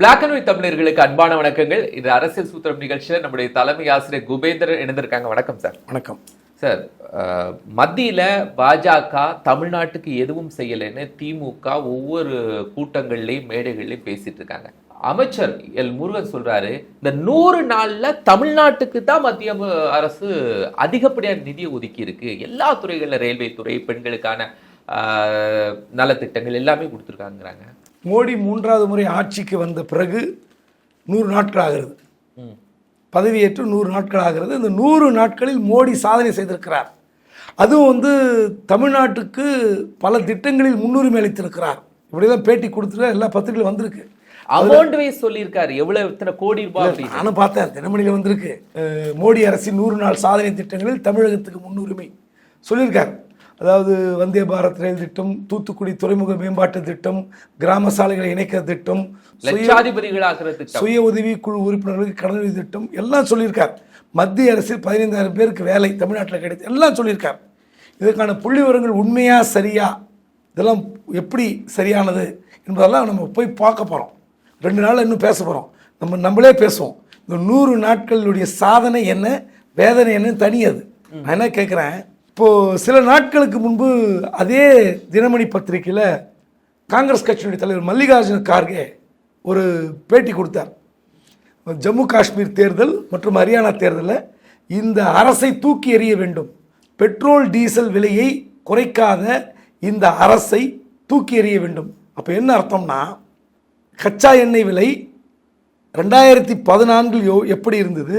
Black and white தமிழர்களுக்கு அன்பான வணக்கங்கள். இது அரசியல் சூத்திரம் நிகழ்ச்சியில் நம்முடைய தலைமை ஆசிரியர் குபேந்திரன் இணைந்திருக்காங்க. வணக்கம் சார். வணக்கம். சார் மத்தியில பாஜக தமிழ்நாட்டுக்கு எதுவும் செய்யலைன்னு திமுக ஒவ்வொரு கூட்டங்கள்லயும் மேடைகள்லயும் பேசிட்டு இருக்காங்க. அமைச்சர் எல் முருகன் சொல்றாரு இந்த நூறு நாள்ல தமிழ்நாட்டுக்கு தான் மத்திய அரசு அதிகப்படியான நிதியை ஒதுக்கி இருக்கு. எல்லா துறைகள்ல ரயில்வே துறை பெண்களுக்கான நலத்திட்டங்கள் எல்லாமே கொடுத்துருக்காங்கிறாங்க மோடி மூன்றாவது முறை ஆட்சிக்கு வந்த பிறகு நூறு நாட்கள் ஆகிறது. பதவியேற்று நூறு நாட்கள் ஆகிறது. இந்த நூறு நாட்களில் மோடி சாதனை செய்திருக்கிறார். அதுவும் வந்து தமிழ்நாட்டுக்கு பல திட்டங்களில் முன்னுரிமை அளித்திருக்கிறார். இப்படிதான் பேட்டி கொடுத்துட்டு எல்லா பத்திரிகையும் வந்திருக்கு. அமௌண்ட் வைஸ் சொல்லியிருக்காரு. எவ்வளவு இத்தனை கோடி ரூபாய் நானும் பார்த்தேன். தினமணியில் வந்திருக்கு. மோடி அரசின் நூறு நாள் சாதனை திட்டங்களில் தமிழகத்துக்கு முன்னுரிமை சொல்லியிருக்கார். அதாவது வந்தே பாரத் ரயில் திட்டம் தூத்துக்குடி துறைமுக மேம்பாட்டு திட்டம் கிராம சாலைகளை இணைக்கிற திட்டம் சுய உதவி குழு உறுப்பினர்களுக்கு கடனுதவி திட்டம் எல்லாம் சொல்லியிருக்கார். மத்திய அரசில் பதினைந்தாயிரம் பேருக்கு வேலை தமிழ்நாட்டில் கிடைத்து எல்லாம் சொல்லியிருக்கார். இதற்கான புள்ளி விவரங்கள் உண்மையா சரியா? இதெல்லாம் எப்படி சரியானது என்பதெல்லாம் நம்ம போய் பார்க்க போகிறோம் ரெண்டு நாள் இன்னும் பேச போகிறோம் நம்ம நம்மளே பேசுவோம். இந்த நூறு நாட்களுடைய சாதனை என்ன வேதனை என்னன்னு தனி அது. நான் என்ன கேட்குறேன் இப்போது சில நாட்களுக்கு முன்பு அதே தினமணி பத்திரிக்கையில் காங்கிரஸ் கட்சியினுடைய தலைவர் மல்லிகார்ஜுன கார்கே ஒரு பேட்டி கொடுத்தார். ஜம்மு காஷ்மீர் தேர்தல் மற்றும் ஹரியானா தேர்தலில் இந்த அரசை தூக்கி எறிய வேண்டும். பெட்ரோல் டீசல் விலையை குறைக்காத இந்த அரசை தூக்கி எறிய வேண்டும். அப்போ என்ன அர்த்தம்னா கச்சா எண்ணெய் விலை ரெண்டாயிரத்தி பதினான்கில் எப்படி இருந்தது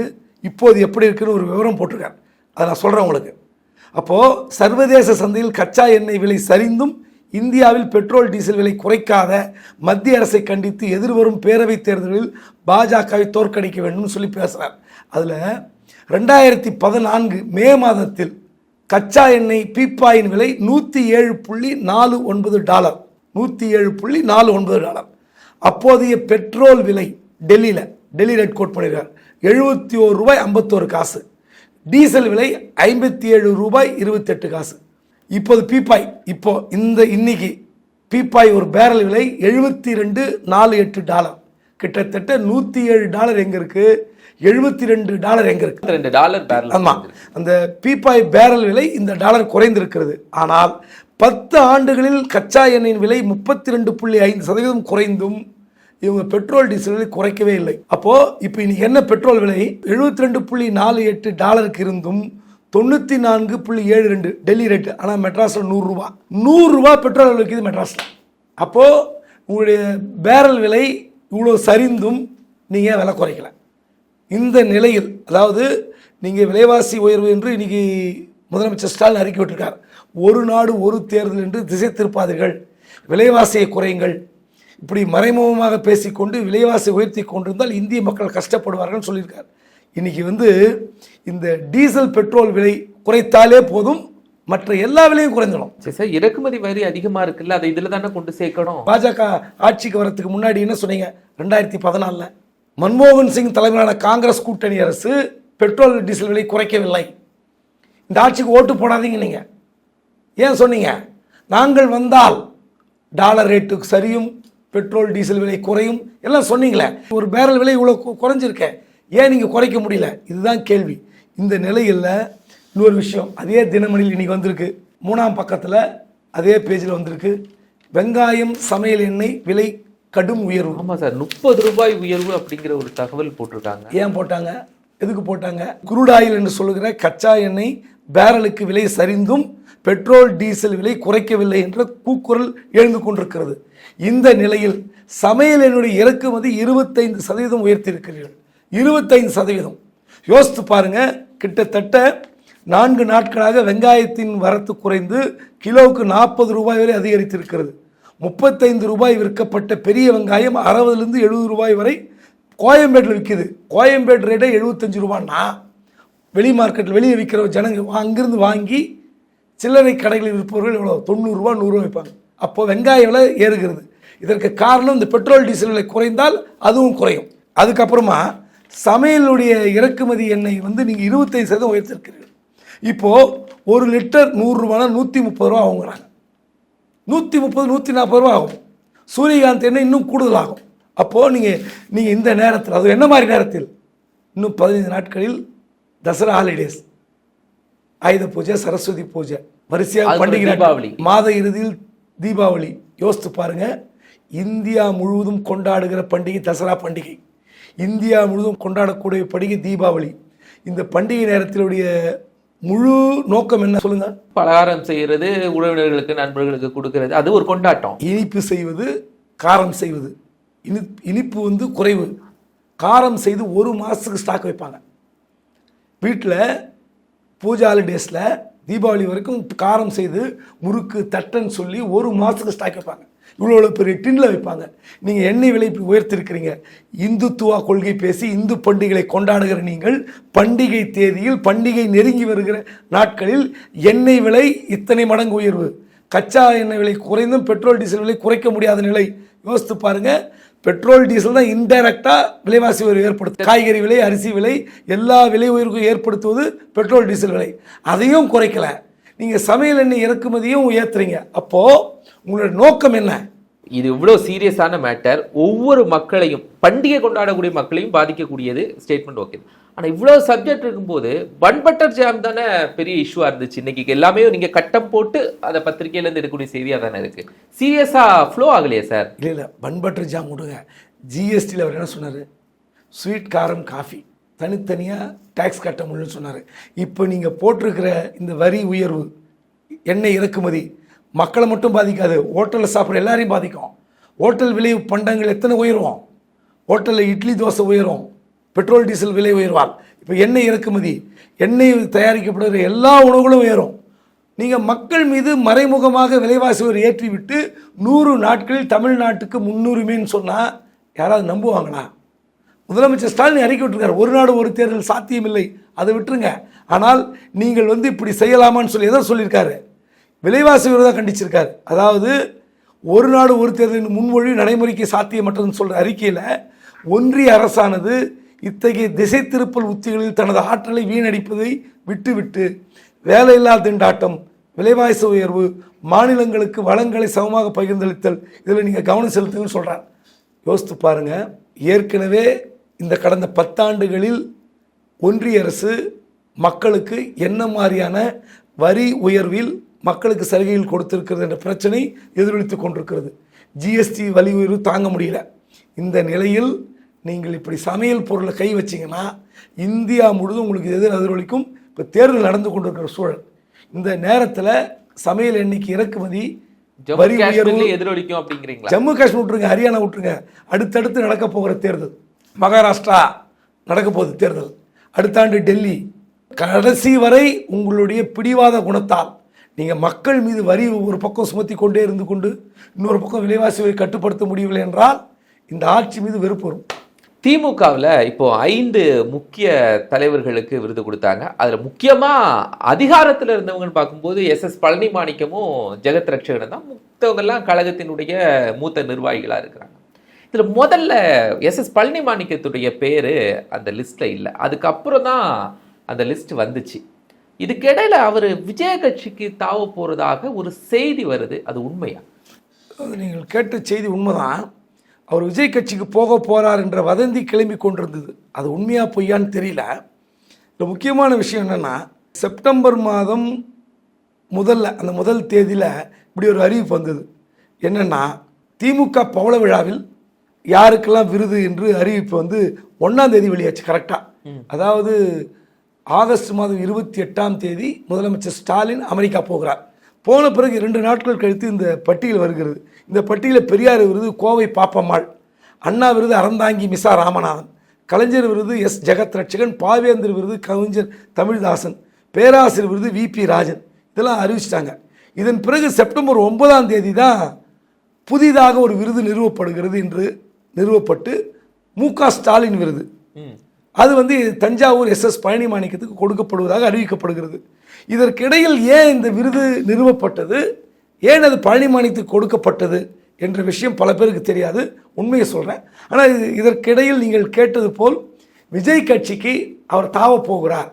இப்போது எப்படி இருக்குன்னு ஒரு விவரம் போட்டிருக்கார். அதை நான் சொல்கிறேன் உங்களுக்கு. அப்போது சர்வதேச சந்தையில் கச்சா எண்ணெய் விலை சரிந்தும் இந்தியாவில் பெட்ரோல் டீசல் விலை குறைக்காத மத்திய அரசை கண்டித்து எதிர்வரும் பேரவைத் தேர்தலில் பாஜகவை தோற்கடிக்க வேண்டும்னு சொல்லி பேசுகிறார் அதில் ரெண்டாயிரத்தி பதினான்கு மே மாதத்தில் கச்சா எண்ணெய் பீப்பாயின் விலை நூற்றி ஏழு புள்ளி நாலு ஒன்பது டாலர். நூற்றி ஏழு புள்ளி நாலு ஒன்பது டாலர். அப்போதைய பெட்ரோல் விலை டெல்லியில் டெல்லி ரேட் கோட் பண்ணிடுறார் எழுபத்தி ஓரு ரூபாய் ஐம்பத்தோரு காசு. டீசல் விலை ஐம்பத்தி ஏழு ரூபாய் இருபத்தெட்டு காசு. இப்போது பீப்பாய் இப்போ இந்த இன்னைக்கு பீப்பாய் ஒரு பேரல் விலை எழுபத்தி ரெண்டு நாலு எட்டு டாலர். கிட்டத்தட்ட நூற்றி ஏழு டாலர் எங்கே இருக்குது எழுபத்தி ரெண்டு டாலர் எங்கே இருக்குது ரெண்டு டாலர் பேரல் ஆமாம் அந்த பீப்பாய் பேரல் விலை இந்த டாலர் குறைந்திருக்கிறது. ஆனால் பத்து ஆண்டுகளில் கச்சா எண்ணெயின் விலை முப்பத்தி ரெண்டு புள்ளி ஐந்து சதவீதம் குறைந்தும் இவங்க பெட்ரோல் டீசல் விலை குறைக்கவே இல்லை. அப்போ இப்போ இன்னைக்கு என்ன பெட்ரோல் விலை? எழுபத்தி ரெண்டு புள்ளி நாலு எட்டு டாலருக்கு இருந்தும் தொண்ணூற்றி நான்கு புள்ளி ஏழு ரெண்டு டெல்லி ரேட்டு. ஆனால் மெட்ராஸில் நூறுரூவா. நூறுரூவா பெட்ரோல் விற்கிது மெட்ராஸில். அப்போது உங்களுடைய பேரல் விலை இவ்வளோ சரிந்தும் நீங்கள் விலை குறைக்கல? இந்த நிலையில் அதாவது நீங்கள் விலைவாசி உயர்வு என்று இன்னைக்கு முதலமைச்சர் ஸ்டாலின் அறிக்கை விட்டிருக்கார். ஒரு நாடு ஒரு தேர்தல் என்று திசை திருப்பாதீர்கள். விலைவாசியை குறையுங்கள். இப்படி மறைமுகமாக பேசிக்கொண்டு விலைவாசி உயர்த்தி கொண்டிருந்தால் இந்திய மக்கள் கஷ்டப்படுவார்கள் சொல்லியிருக்கார். இன்னைக்கு வந்து இந்த டீசல் பெட்ரோல் விலை குறைத்தாலே போதும் மற்ற எல்லா விலையும் குறைந்துடும் சரி சார் இறக்குமதி வரி அதிகமா இருக்குல்ல அதை இதுல தானே கொண்டு சேர்க்கணும்? பாஜக ஆட்சிக்கு வரதுக்கு முன்னாடி என்ன சொன்னீங்க? ரெண்டாயிரத்தி பதினாலில். மன்மோகன் சிங் தலைமையிலான காங்கிரஸ் கூட்டணி அரசு பெட்ரோல் டீசல் விலை குறைக்கவில்லை. இந்த ஆட்சிக்கு ஓட்டு போடாதீங்க நீங்கள் ஏன் சொன்னீங்க? நாங்கள் வந்தால் டாலர் ரேட்டு சரியும் பெட்ரோல் டீசல் விலை குறையும். எல்லாம் சொன்னீங்களே. ஒரு பேரல் விலை இவ்வளோ கு- குறைஞ்சிருக்கே. ஏன் நீங்கள் குறைக்க முடியல? இதுதான் கேள்வி. இந்த நிலையில் இன்னொரு விஷயம். அதே தினமணியில் இன்னைக்கு வந்திருக்கு. மூணாம் பக்கத்தில் அதே பேஜில் வந்திருக்கு. வெங்காயம் சமையல் எண்ணெய் விலை கடும் உயர்வு. ஆமா சார். முப்பது ரூபாய் உயர்வு அப்படிங்கிற ஒரு தகவல் போட்டிருக்காங்க. ஏன் போட்டாங்க? எதுக்கு போட்டாங்க? குரூட் ஆயில் என்று சொல்லுகிற கச்சா எண்ணெய் பேரலுக்கு விலை சரிந்தும் பெட்ரோல் டீசல் விலை குறைக்கவில்லை என்ற கூக்குரல் எழுந்து கொண்டிருக்கிறது. இந்த நிலையில் சமையல் என்னுடைய இறக்குமதி இருபத்தைந்து சதவீதம் உயர்த்தியிருக்கிறீர்கள். இருபத்தைந்து சதவீதம். யோசித்து பாருங்க கிட்டத்தட்ட நான்கு நாட்களாக வெங்காயத்தின் வரத்து குறைந்து கிலோவுக்கு நாற்பது ரூபாய் வரை அதிகரித்திருக்கிறது. முப்பத்தைந்து ரூபாய் விற்கப்பட்ட பெரிய வெங்காயம் அறுபதுலேருந்து எழுபது ரூபாய் வரை கோயம்பேட்டில் விற்கிது. கோயம்பேடு ரேட்டே எழுபத்தஞ்சு ரூபான்னா வெளி மார்க்கெட்டில் வெளியே விற்கிற ஜனங்க வா- அங்கிருந்து வாங்கி சில்லறை கடைகளில் விற்பவர்கள் எவ்வளோ? தொண்ணூறுரூவா நூறுரூவா வைப்பாங்க அப்போ வெங்காய விலை ஏறுகிறது. இதற்கு காரணம் இந்த பெட்ரோல் டீசல் விலை குறைந்தால் அதுவும் குறையும். அதுக்கப்புறமா சமையலுடைய இறக்குமதி எண்ணெய் வந்து நீங்கள் இருபத்தைந்து சதவீதம் உயர்த்திருக்கிறீர்கள். இப்போது ஒரு லிட்டர் நூறுரூவானா நூற்றி முப்பது ரூபா ஆகுங்கிறாங்க நூற்றி முப்பது நூற்றி நாற்பது ரூபா ஆகும். சூரியகாந்த் எண்ணெய் இன்னும் கூடுதலாகும். அப்போது நீங்கள் நீங்கள் இந்த நேரத்தில் அது என்ன மாதிரி நேரத்தில்? இன்னும் பதினைந்து நாட்களில் தசரா ஹாலிடேஸ் ஆயுத பூஜை சரஸ்வதி பூஜை. வரிசையாக பண்டிகை. தீபாவளி. மாத இறுதியில் தீபாவளி. யோசித்து பாருங்க. இந்தியா முழுவதும் கொண்டாடுகிற பண்டிகை தசரா பண்டிகை. இந்தியா முழுவதும் கொண்டாடக்கூடிய பண்டிகை தீபாவளி. இந்த பண்டிகை நேரத்திலுடைய முழு நோக்கம் என்ன சொல்லுங்க? பலகாரம் செய்யறது உறவினர்களுக்கு நண்பர்களுக்கு கொடுக்கறது. அது ஒரு கொண்டாட்டம். இனிப்பு செய்வது காரம் செய்வது. இனி இனிப்பு வந்து குறைவு. காரம் செய்து ஒரு மாதத்துக்கு ஸ்டாக் வைப்பாங்க. வீட்டில் பூஜா ஹாலிடேஸில் தீபாவளி வரைக்கும் காரம் செய்து முறுக்கு தட்டைன்னு சொல்லி ஒரு மாதத்துக்கு ஸ்டாக் வைப்பாங்க. இவ்வளோ பெரிய டின்னில் வைப்பாங்க. நீங்கள் எண்ணெய் விலை உயர்த்திருக்கிறீங்க. இந்துத்துவா கொள்கை பேசி இந்து பண்டிகைகளை கொண்டாடுகிற நீங்கள் பண்டிகை தேதியில் பண்டிகை நெருங்கி வருகிற நாட்களில் எண்ணெய் விலை இத்தனை மடங்கு உயர்வு. கச்சா எண்ணெய் விலை குறைந்தும் பெட்ரோல் டீசல் விலை குறைக்க முடியாத நிலை. யோசித்து பாருங்கள் பெட்ரோல் டீசல் தான் இன்டைரக்டாக விலைவாசி உயர்வு ஏற்படுத்தும் காய்கறி விலை அரிசி விலை எல்லா விலை உயர்வுக்கும் ஏற்படுத்துவது பெட்ரோல் டீசல் விலை. அதையும் குறைக்கல. நீங்கள் சமையல் எண்ணெய் இறக்குமதியும் ஏற்றுறீங்க அப்போது உங்களோட நோக்கம் என்ன? இது இவ்வளோ சீரியஸான மேட்டர். ஒவ்வொரு மக்களையும் பண்டிகை கொண்டாடக்கூடிய மக்களையும் பாதிக்கக்கூடியது ஸ்டேட்மெண்ட் ஓகே ஆனால் இவ்வளோ சப்ஜெக்ட் இருக்கும்போது பன் பட்டர் ஜாம் தானே பெரிய இஷ்யூவாக இருந்துச்சு. இன்னைக்கு எல்லாமே நீங்கள் கட்டம் போட்டு அதை பத்திரிகையிலேருந்து எடுக்கக்கூடிய செய்தியா தானே இருக்குது சீரியஸாக ஃப்ளோ ஆகலையே சார் இல்லை இல்லை. பன் பட்டர் ஜாம் விடுங்க ஜிஎஸ்டியில் அவர் என்ன சொன்னார்? ஸ்வீட் காரம் காஃபி தனித்தனியாக டேக்ஸ் கட்ட முடியும்னு சொன்னார். இப்போ நீங்கள் போட்டிருக்கிற இந்த வரி உயர்வு எண்ணெய் இறக்குமதி மக்களை மட்டும் பாதிக்காது. ஹோட்டலில் சாப்பிட்ற எல்லாரையும் பாதிக்கும். ஹோட்டல் விலை பண்டங்கள் எத்தனை உயரும்? ஹோட்டலில் இட்லி தோசை உயரும். பெட்ரோல் டீசல் விலை உயர்வால் இப்போ எண்ணெய் இறக்குமதி எண்ணெய் தயாரிக்கப்படுகிற எல்லா உணவுகளும் உயரும். நீங்கள் மக்கள் மீது மறைமுகமாக விலைவாசி ஒரு ஏற்றி விட்டு நூறு நாட்களில் தமிழ்நாட்டுக்கு முன்னுரிமைன்னு சொன்னால் யாராவது நம்புவாங்களா? முதலமைச்சர் ஸ்டாலின் அறிக்கை விட்டுருக்காரு. ஒரு நாடு ஒரு தேர்தல் சாத்தியமில்லை. அதை விட்டுருங்க. ஆனால் நீங்கள் வந்து இப்படி செய்யலாமான்னு சொல்லி எதை சொல்லியிருக்காரு. விலைவாசி உயர்வை கண்டிச்சிருக்கார். அதாவது ஒரு நாடு ஒரு தேர்தலின் முன்மொழி நடைமுறைக்கு சாத்தியமற்றதுன்னு சொல்கிற அறிக்கையில் ஒன்றிய அரசானது இத்தகைய திசை திருப்பல் உத்திகளில் தனது ஆற்றலை வீணடிப்பதை விட்டுவிட்டு வேலையில்லா திண்டாட்டம் விலைவாசி உயர்வு மாநிலங்களுக்கு வளங்களை சமமாக பகிர்ந்தளித்தல் இதில் நீங்கள் கவனம் செலுத்துங்கன்னு சொல்கிறார் யோசித்து பாருங்கள் ஏற்கனவே இந்த கடந்த பத்தாண்டுகளில் ஒன்றிய அரசு மக்களுக்கு என்ன மாதிரியான வரி உயர்வில் மக்களுக்கு சலுகைகள் கொடுத்திருக்கிறது என்ற பிரச்சனை எதிரொலித்து கொண்டிருக்கிறது. ஜிஎஸ்டி வரி உயர்வு தாங்க முடியல. இந்த நிலையில் நீங்கள் இப்படி சமையல் பொருளை கை வச்சீங்கன்னா இந்தியா முழுதும் உங்களுக்கு எதிர் எதிரொலிக்கும் இப்போ தேர்தல் நடந்து கொண்டிருக்கிற சூழல். இந்த நேரத்தில் சமையல் எண்ணிக்கை இறக்குமதி ஜம்மு வரி உயர்வு எதிரொலிக்கும் அப்படிங்கிறீங்களா? ஜம்மு காஷ்மீர் விட்டுருங்க ஹரியானா விட்டுருங்க. அடுத்தடுத்து நடக்க போகிற தேர்தல். மகாராஷ்டிரா நடக்க போகுது தேர்தல். அடுத்த ஆண்டு டெல்லி. கடைசி வரை உங்களுடைய பிடிவாத குணத்தால் நீங்கள் மக்கள் மீது வரி ஒரு பக்கம் சுமத்தி கொண்டே இருந்து கொண்டு இன்னொரு பக்கம் விலைவாசி கட்டுப்படுத்த முடியவில்லை என்றால் இந்த ஆட்சி மீது வெறுப்பு வரும். திமுகவில் இப்போ ஐந்து முக்கிய தலைவர்களுக்கு விருது கொடுத்தாங்க. அதில் முக்கியமாக அதிகாரத்தில் இருந்தவங்கன்னு பார்க்கும்போது எஸ் எஸ் பழனி மாணிக்கமும் ஜெகத் ரட்சகனும் தான். மத்தவங்கெல்லாம் கழகத்தினுடைய மூத்த நிர்வாகிகளாக இருக்கிறாங்க. இதில் முதல்ல எஸ் எஸ் பழனி மாணிக்கத்துடைய பேர் அந்த லிஸ்ட்டில் இல்லை. அதுக்கப்புறம் தான் அந்த லிஸ்ட் வந்துச்சு. இதுக்கிடையில அவர் விஜய கட்சிக்கு தாவ போறதாக ஒரு செய்தி வருது. அது உண்மையா? அது நீங்கள் கேட்ட செய்தி உண்மைதான். அவர் விஜய் கட்சிக்கு போக போறார் என்ற வதந்தி கிளம்பி கொண்டிருந்தது. அது உண்மையா பொய்யான்னு தெரியல. இந்த முக்கியமான விஷயம் என்னென்னா செப்டம்பர் மாதம் முதல்ல அந்த முதல் தேதியில் இப்படி ஒரு அறிவிப்பு வந்தது. என்னென்னா திமுக பவள விழாவில் யாருக்கெல்லாம் விருது என்று அறிவிப்பு வந்து ஒன்றாம் தேதி வெளியாச்சு கரெக்டாக அதாவது ஆகஸ்ட் மாதம் இருபத்தி எட்டாம் தேதி முதலமைச்சர் ஸ்டாலின் அமெரிக்கா போகிறார். போன பிறகு இரண்டு நாட்கள் கழித்து இந்த பட்டியல் வருகிறது. இந்த பட்டியலில் பெரியார் விருது கோவை பாப்பம்மாள் அண்ணா விருது அறந்தாங்கி மிசா ராமநாதன் கலைஞர் விருது எஸ் ஜெகத் ரட்சகன் பாவேந்தர் விருது கவிஞர் தமிழ்தாசன் பேராசிரியர் விருது விபி ராஜன். இதெல்லாம் அறிவிச்சிட்டாங்க. இதன் பிறகு செப்டம்பர் ஒன்பதாம் தேதி தான் புதிதாக ஒரு விருது நிறுவப்படுகிறது என்று நிறுவப்பட்டு மு க ஸ்டாலின் விருது. ம். அது வந்து தஞ்சாவூர் எஸ்எஸ் பழனி மாணிக்கத்துக்கு கொடுக்கப்படுவதாக அறிவிக்கப்படுகிறது. இதற்கிடையில் ஏன் இந்த விருது நிறுவப்பட்டது? ஏன் அது பழனி மாணிக்கத்துக்கு கொடுக்கப்பட்டது? என்ற விஷயம் பல பேருக்கு தெரியாது. உண்மையை சொல்கிறேன் ஆனால் இது இதற்கிடையில் நீங்கள் கேட்டது போல் விஜய் கட்சிக்கு அவர் தாவ போகிறார்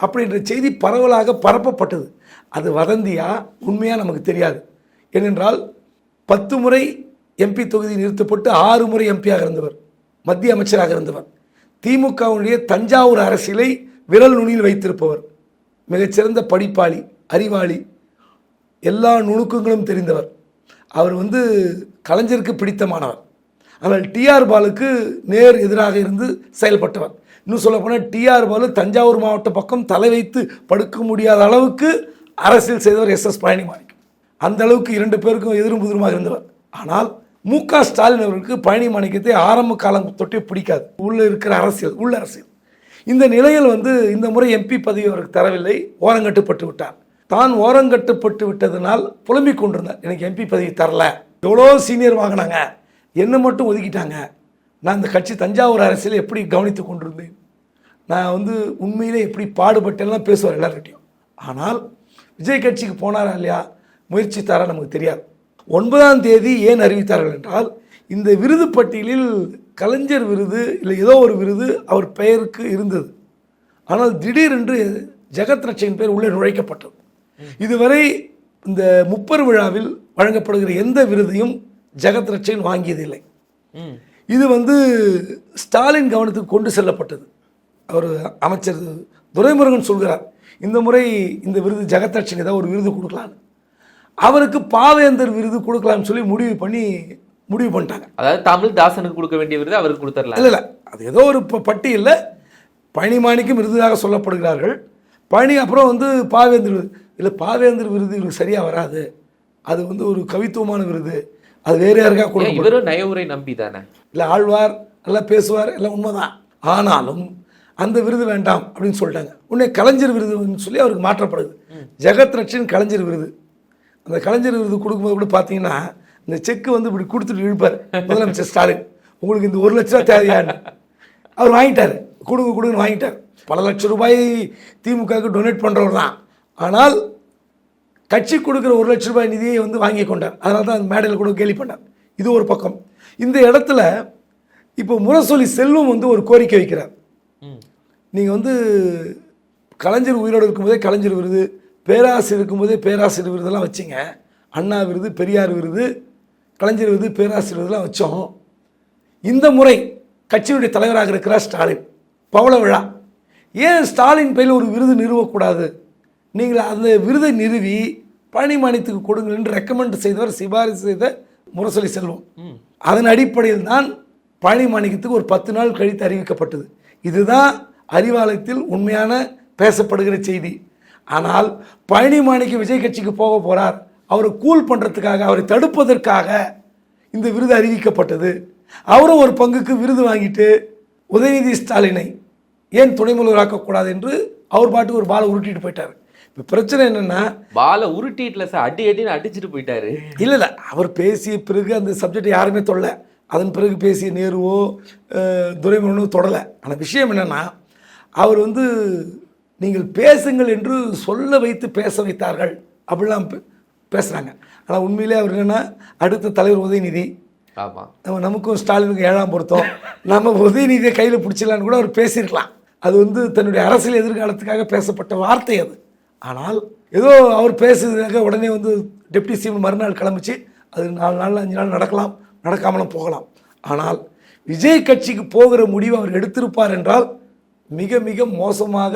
அப்படின்ற செய்தி பரவலாக பரப்பப்பட்டது. அது வதந்தியா? உண்மையாக நமக்கு தெரியாது. ஏனென்றால் பத்து முறை எம்பி தொகுதி நிறுத்தப்பட்டு ஆறு முறை எம்பியாக இருந்தவர் மத்திய அமைச்சராக இருந்தவர். திமுகவுடைய தஞ்சாவூர் அரசியலை விரல் நுனியில் வைத்திருப்பவர் மிகச்சிறந்த படிப்பாளி அறிவாளி எல்லா நுணுக்கங்களும் தெரிந்தவர். அவர் வந்து கலைஞருக்கு பிடித்தமானவர். ஆனால் டிஆர் பாலுக்கு நேர் எதிராக இருந்து செயல்பட்டவர். இன்னும் சொல்லப்போனால் டிஆர் பாலு தஞ்சாவூர் மாவட்ட பக்கம் தலை வைத்து படுக்க முடியாத அளவுக்கு அரசியல் செய்தவர் எஸ் எஸ் பழனிமாணிக்கம் அந்த அளவுக்கு இரண்டு பேருக்கும் எதிரும் புதிருமாக இருந்தவர். ஆனால் மு க. ஸ்டாலின் அவர்களுக்கு பழனி மாணிக்கத்தை ஆரம்ப காலம் தொட்டே பிடிக்காது. உள்ள இருக்கிற அரசியல் உள்ள அரசியல். இந்த நிலையில் வந்து இந்த முறை எம்பி பதவி அவருக்கு தரவில்லை. ஓரங்கட்டுப்பட்டு விட்டார். தான் ஓரங்கட்டுப்பட்டு விட்டதனால் புலம்பிக் கொண்டிருந்தார். எனக்கு எம்பி பதவி தரல. எவ்வளோ சீனியர் வாங்கினாங்க? என்னை மட்டும் ஒதுக்கிட்டாங்க? நான் இந்த கட்சி தஞ்சாவூர் அரசியலை எப்படி கவனித்து கொண்டிருந்தேன்? நான் வந்து உண்மையிலே எப்படி பாடுபட்டெல்லாம் பேசுவார் எல்லார்கிட்டையும். ஆனால் விஜய் கட்சிக்கு போனாரா இல்லையா? முயற்சி தர நமக்கு தெரியாது. ஒன்பதாம் தேதி ஏன் அறிவித்தார்கள் என்றால் இந்த விருது பட்டியலில் கலைஞர் விருது இல்லை ஏதோ ஒரு விருது அவர் பெயருக்கு இருந்தது. ஆனால் திடீரென்று ஜெகத் ரட்சையின் பேர் உள்ளே நுழைக்கப்பட்டது. இதுவரை இந்த முப்பெரு விழாவில் வழங்கப்படுகிற எந்த விருதையும் ஜெகத் ரட்சையன் வாங்கியதில்லை. இது வந்து ஸ்டாலின் கவனத்துக்கு கொண்டு செல்லப்பட்டது. அவர் அமைச்சர் துரைமுருகன் சொல்கிறார் இந்த முறை இந்த விருது ஜெகதட்சன் ஏதாவது ஒரு விருது கொடுக்கலான்னு அவருக்கு பாவேந்தர் விருது கொடுக்கலாம்னு சொல்லி முடிவு பண்ணி முடிவு பண்ணிட்டாங்க. அதாவது தமிழ் தாசனுக்கு கொடுக்க வேண்டிய விருது அவருக்கு கொடுத்துடலாம். இல்லை இல்லை. அது ஏதோ ஒரு பட்டியலில் பழனிமாணிக்கும் விருதாக சொல்லப்படுகிறார்கள். பழனி அப்புறம் வந்து பாவேந்தர் விருது இல்லை பாவேந்தர் விருது இவருக்கு சரியாக வராது. அது வந்து ஒரு கவித்துவமான விருது. அது வேறு யாருக்கா ஏன் கொடுக்க இவரும் நயவுரை நம்பி தானே? இல்லை ஆழ்வார் நல்லா பேசுவார் எல்லாம் உண்மைதான். ஆனாலும் அந்த விருது வேண்டாம் அப்படின்னு சொல்லிட்டாங்க. உடனே கலைஞர் விருதுன்னு சொல்லி அவருக்கு மாற்றப்படுது. ஜெகத் ரட்சன் கலைஞர் விருது. அந்த கலைஞர் விருது கொடுக்கும்போது கூட பார்த்தீங்கன்னா இந்த செக்கு வந்து இப்படி கொடுத்துட்டு இழுப்பார். முதலமைச்சர் ஸ்டாலின் உங்களுக்கு இந்த ஒரு லட்ச ரூபா தேவையான்னு. அவர் வாங்கிட்டார். கொடுங்க கொடுங்கன்னு வாங்கிட்டார். பல லட்சம் ரூபாய் திமுகவுக்கு டொனேட் பண்ணுறவர் தான். ஆனால் கட்சி கொடுக்குற ஒரு லட்ச ரூபாய் நிதியை வந்து வாங்கி கொண்டார். அதனால தான் அந்த மேடையில் கூட கேலி பண்ணார். இது ஒரு பக்கம். இந்த இடத்துல இப்போ முரசொலி செல்வம் வந்து ஒரு கோரிக்கை வைக்கிறார். நீங்கள் வந்து கலைஞர் உயிரோடு இருக்கும்போதே கலைஞர் விருது பேராசிரியர் இருக்கும்போதே பேராசிரியர் விருதெல்லாம் வச்சிங்க. அண்ணா விருது பெரியார் விருது கலைஞர் விருது பேராசிரியர் விருதுலாம் வச்சோம். இந்த முறை கட்சியுடைய தலைவராக இருக்கிறார் ஸ்டாலின். பவள விழா. ஏன் ஸ்டாலின் பெயரில் ஒரு விருது நிறுவக்கூடாது? நீங்கள் அந்த விருதை நிறுவி பழனிமாணியத்துக்கு கொடுங்கள் என்று ரெக்கமெண்ட் செய்தவர் சிபாரிசு செய்த முரசொலி செல்வம். அதன் அடிப்படையில் தான் பழனிமாணிக்கத்துக்கு ஒரு பத்து நாள் கழித்து அறிவிக்கப்பட்டது. இதுதான் அறிவாலயத்தில் உண்மையான பேசப்படுகிற செய்தி. ஆனால் பழனிமாணிக்கு விஜய் கட்சிக்கு போக போறார். அவரை கூல் பண்ணுறதுக்காக அவரை தடுப்பதற்காக இந்த விருது அறிவிக்கப்பட்டது. அவரும் ஒரு பங்குக்கு விருது வாங்கிட்டு உதயநிதி ஸ்டாலினை ஏன் துணை முதல்வராக்கக்கூடாது என்று அவர் பாட்டுக்கு ஒரு பாலை உருட்டிட்டு போயிட்டார். இப்போ பிரச்சனை என்னென்னா பாலை உருட்டிட்டுல சார் அடி அடின்னு அடிச்சிட்டு போயிட்டாரு. இல்லை இல்லை அவர் பேசிய பிறகு அந்த சப்ஜெக்ட் யாருமே தொடல அதன் பிறகு பேசிய நேருவோ துரைமுருகனோ தொடலை. ஆனால் விஷயம் என்னென்னா அவர் வந்து நீங்கள் பேசுங்கள் என்று சொல்ல வைத்து பேச வைத்தார்கள். அப்படிலாம் பேசுகிறாங்க ஆனால் உண்மையிலே அவர் என்னென்னா அடுத்த தலைவர் உதயநிதி. ஆமா. நம்ம நமக்கும் ஸ்டாலினுக்கும் ஏழாம் பொருத்தம். நம்ம உதயநிதியை கையில் பிடிச்சிடலான்னு கூட அவர் பேசியிருக்கலாம். அது வந்து தன்னுடைய அரசியல் எதிர்காலத்துக்காக பேசப்பட்ட வார்த்தை அது. ஆனால் ஏதோ அவர் பேசுறதுக்காக உடனே வந்து டெப்டி சிஎம் மறுநாள் கிளம்பிச்சு. அது நாலு நாள் அஞ்சு நாள் நடக்கலாம். நடக்காமலும் போகலாம். ஆனால் விஜய் கட்சிக்கு போகிற முடிவு அவர் எடுத்திருப்பார் என்றால் மிக மிக மோசமாக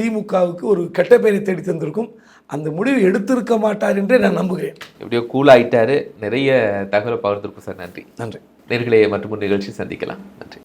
திமுகவுக்கு ஒரு கெட்ட பெயரை தேடி தந்திருக்கும். அந்த முடிவு எடுத்திருக்க மாட்டார் என்றே நான் நம்புகிறேன். எப்படியோ கூல் ஆயிட்டாரு. நிறைய தகவலை பகிர்ந்திருக்கும் சார். நன்றி. நன்றி. நேர்களே மற்றும் நிகழ்ச்சி சந்திக்கலாம். நன்றி.